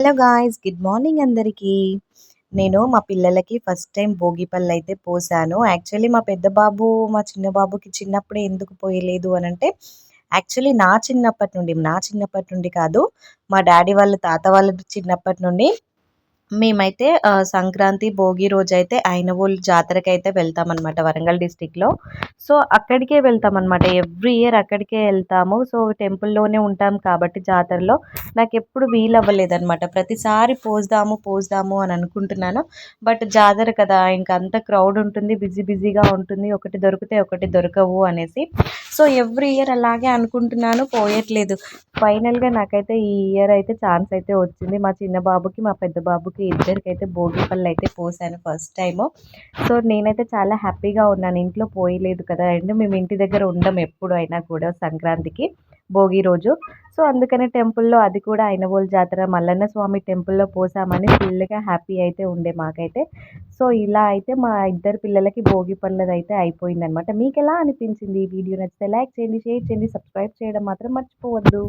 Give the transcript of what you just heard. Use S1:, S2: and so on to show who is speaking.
S1: Hello guys good morning అందరికీ. నేను మా పిల్లలకి ఫస్ట్ టైం భోగి పళ్ళు అయితే పోసాను. యాక్చువల్లీ మా పెద్ద బాబు మా చిన్న బాబుకి చిన్నప్పుడే ఎందుకు పోయలేదు అని అంటే యాక్చువల్లీ నా చిన్నప్పటి నుండి నా చిన్నప్పటి నుండి కాదు మా డాడీ వాళ్ళ తాత వాళ్ళ చిన్నప్పటి నుండి మేమైతే సంక్రాంతి భోగి రోజు అయితే అయినవోలు జాతరకి అయితే వెళ్తామన్నమాట వరంగల్ డిస్టిక్లో. సో అక్కడికే వెళ్తామన్నమాట. ఎవ్రీ ఇయర్ అక్కడికే వెళ్తాము. సో టెంపుల్లోనే ఉంటాం కాబట్టి జాతరలో. నాకు ఎప్పుడు వీలు అవ్వలేదన్నమాట ప్రతిసారి పోస్తాము పోస్తాము అని అనుకుంటున్నాను. బట్ జాతర కదా ఇంకా అంత క్రౌడ్ ఉంటుంది బిజీ బిజీగా ఉంటుంది. ఒకటి దొరికితే ఒకటి దొరకవు అనేసి. సో ఎవ్రీ ఇయర్ అలాగే అనుకుంటున్నాను పోయట్లేదు. ఫైనల్గా నాకైతే ఈ ఇయర్ అయితే ఛాన్స్ అయితే వచ్చింది. మా చిన్న బాబుకి మా పెద్ద బాబుకి ఇద్దరికైతే భోగి పళ్ళు అయితే పోసాను ఫస్ట్ టైము. సో నేనైతే చాలా హ్యాపీగా ఉన్నాను. ఇంట్లో పోయలేదు కదా అండ్ మేము ఇంటి దగ్గర ఉండం ఎప్పుడు అయినా కూడా సంక్రాంతికి. భోగి రోజు. సో అందుకని టెంపుల్లో అది కూడా అయినవోలు జాతర మల్లన్న స్వామి టెంపుల్లో పోసామని ఫుల్గా హ్యాపీ అయితే ఉండే మాకైతే. సో ఇలా అయితే మా ఇద్దరు పిల్లలకి భోగి పనులది అయితే అయిపోయిందనమాట. మీకు ఎలా అనిపించింది ఈ వీడియో నచ్చితే లైక్ చేయండి షేర్ చేయండి సబ్స్క్రైబ్ చేయడం మాత్రం మర్చిపోవద్దు.